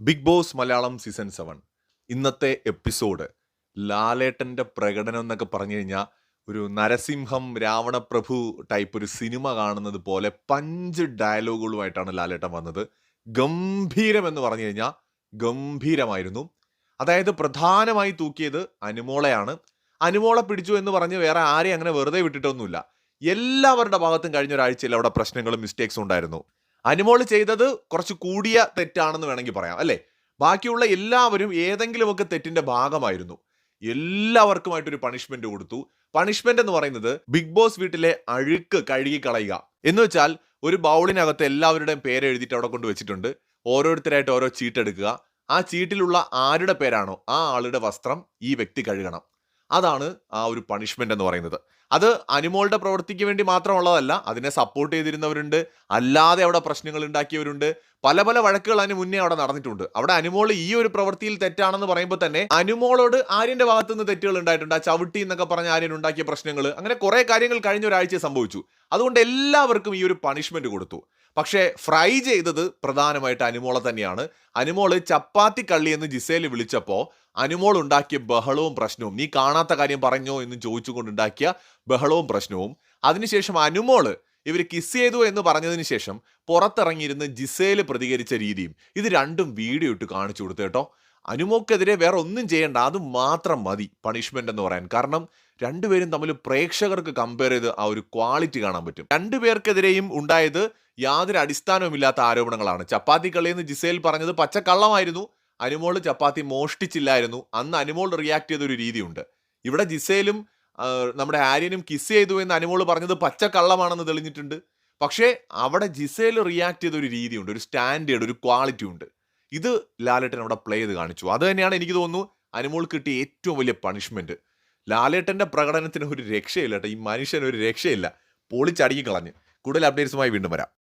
Bigg Boss Malayalam season seven. ഇന്നത്തെ episode ലാലേട്ടന്റെ പ്രകടനം എന്നൊക്കെ പറഞ്ഞു കഴിഞ്ഞാൽ ഒരു നരസിംഹം രാവണപ്രഭു ടൈപ്പ് ഒരു സിനിമ കാണുന്നത് പോലെ പഞ്ച് ഡയലോഗുകളുമായിട്ടാണ് ലാലേട്ടൻ വന്നത്. ഗംഭീരം എന്ന് പറഞ്ഞു കഴിഞ്ഞാൽ ഗംഭീരമായിരുന്നു. അതായത് പ്രധാനമായി തൂക്കിയത് അനുമോളയാണ്. അനുമോളെ പിടിച്ചു എന്ന് പറഞ്ഞ് വേറെ ആരെയും അങ്ങനെ വെറുതെ വിട്ടിട്ടൊന്നുമില്ല. എല്ലാവരുടെ ഭാഗത്തും കഴിഞ്ഞ ഒരാഴ്ചയിൽ അവിടെ പ്രശ്നങ്ങളും മിസ്റ്റേക്സും ഉണ്ടായിരുന്നു. അനുമോൾ ചെയ്തത് കുറച്ച് കൂടിയ തെറ്റാണെന്ന് വേണമെങ്കിൽ പറയാം അല്ലേ? ബാക്കിയുള്ള എല്ലാവരും ഏതെങ്കിലുമൊക്കെ തെറ്റിന്റെ ഭാഗമായിരുന്നു. എല്ലാവർക്കുമായിട്ടൊരു പണിഷ്മെന്റ് കൊടുത്തു. പണിഷ്മെന്റ് എന്ന് പറയുന്നത് ബിഗ് ബോസ് വീട്ടിലെ അഴുക്ക് കഴുകി കളയുക എന്ന് വെച്ചാൽ ഒരു ബൗളിനകത്ത് എല്ലാവരുടെയും പേര് എഴുതിയിട്ട് അവിടെ കൊണ്ട് വെച്ചിട്ടുണ്ട്. ഓരോരുത്തരായിട്ട് ഓരോ ചീട്ടെടുക്കുക. ആ ചീട്ടിലുള്ള ആരുടെ പേരാണോ? ആ ആളുടെ വസ്ത്രം ഈ വ്യക്തി കഴുകണം. അതാണ് ആ ഒരു പണിഷ്മെന്റ് എന്ന് പറയുന്നത്. അത് അനുമോളുടെ പ്രവൃത്തിക്ക് വേണ്ടി മാത്രമുള്ളതല്ല അതിനെ സപ്പോർട്ട് ചെയ്തിരുന്നവരുണ്ട് അല്ലാതെ അവിടെ പ്രശ്നങ്ങൾ ഉണ്ടാക്കിയവരുണ്ട്. പല പല വഴക്കുകൾ അതിന് മുന്നേ അവിടെ നടന്നിട്ടുണ്ട്. അവിടെ അനുമോൾ ഈ ഒരു പ്രവൃത്തിയിൽ തെറ്റാണെന്ന് പറയുമ്പോൾ തന്നെ അനുമോളോട് ആര്യന്റെ ഭാഗത്തു നിന്ന് തെറ്റുകൾ ഉണ്ടായിട്ടുണ്ട്. ആ ചവിട്ടി എന്നൊക്കെ പറഞ്ഞ ആര്യൻ ഉണ്ടാക്കിയ പ്രശ്നങ്ങൾ. അങ്ങനെ കുറേ കാര്യങ്ങൾ കഴിഞ്ഞ ഒരാഴ്ച സംഭവിച്ചു. അതുകൊണ്ട് എല്ലാവർക്കും ഈ ഒരു പണിഷ്മെന്റ് കൊടുത്തു. പക്ഷേ ഫ്രൈ ചെയ്തത് പ്രധാനമായിട്ട് അനുമോളെ തന്നെയാണ്. അനുമോൾ ചപ്പാത്തി കള്ളി എന്ന് ജിസേൽ വിളിച്ചപ്പോൾ അനുമോൾ ഉണ്ടാക്കിയ ബഹളവും പ്രശ്നവും. നീ കാണാത്ത കാര്യം പറഞ്ഞോ എന്ന് ചോദിച്ചുകൊണ്ടുണ്ടാക്കിയ ബഹളവും പ്രശ്നവും. അതിനുശേഷം അനുമോൾ ഇവർ കിസ് ചെയ്തു എന്ന് പറഞ്ഞതിന് ശേഷം പുറത്തിറങ്ങിയിരുന്ന് ജിസേൽ പ്രതികരിച്ച രീതിയും ഇത് രണ്ടും വീഡിയോ ഇട്ട് കാണിച്ചു കൊടുത്തു കേട്ടോ. അനുമോക്കെതിരെ വേറെ ഒന്നും ചെയ്യേണ്ട അത് മാത്രം മതി പണിഷ്മെന്റ് എന്ന് പറയാൻ. കാരണം രണ്ടുപേരും തമ്മിൽ പ്രേക്ഷകർക്ക് കമ്പയർ ചെയ്ത് ആ ഒരു ക്വാളിറ്റി കാണാൻ പറ്റും. രണ്ടുപേർക്കെതിരെയും ഉണ്ടായത് യാതൊരു അടിസ്ഥാനവുമില്ലാത്ത ആരോപണങ്ങളാണ്. ചപ്പാത്തി കളിയെന്ന് ജിസേൽ പറഞ്ഞത് പച്ചക്കള്ളമായിരുന്നു. അനുമോൾ ചപ്പാത്തി മോഷ്ടിച്ചില്ലായിരുന്നു. അന്ന് അനുമോൾ റിയാക്ട് ചെയ്തൊരു രീതിയുണ്ട്. ഇവിടെ ജിസയിലും നമ്മുടെ ആര്യനും കിസ് ചെയ്തു എന്ന് അനുമോൾ പറഞ്ഞത് പച്ച കള്ളമാണെന്ന് തെളിഞ്ഞിട്ടുണ്ട്. പക്ഷേ അവിടെ ജിസയിൽ റിയാക്ട് ചെയ്ത ഒരു രീതിയുണ്ട്. ഒരു സ്റ്റാൻഡേർഡ് ഒരു ക്വാളിറ്റി ഉണ്ട്. ഇത് ലാലേട്ടൻ അവിടെ പ്ലേ ചെയ്ത് കാണിച്ചു. അത് തന്നെയാണ് എനിക്ക് തോന്നുന്നു അനുമോൾ കിട്ടിയ ഏറ്റവും വലിയ പണിഷ്മെന്റ് ലാലേട്ടന്റെ പ്രകടനത്തിന് ഒരു രക്ഷയില്ല കേട്ടോ. ഈ മനുഷ്യന് ഒരു രക്ഷയില്ല. പൊളിച്ചടുക്കി കളഞ്ഞ്. കൂടുതൽ അപ്ഡേറ്റ്സുമായി വീണ്ടും വരാം.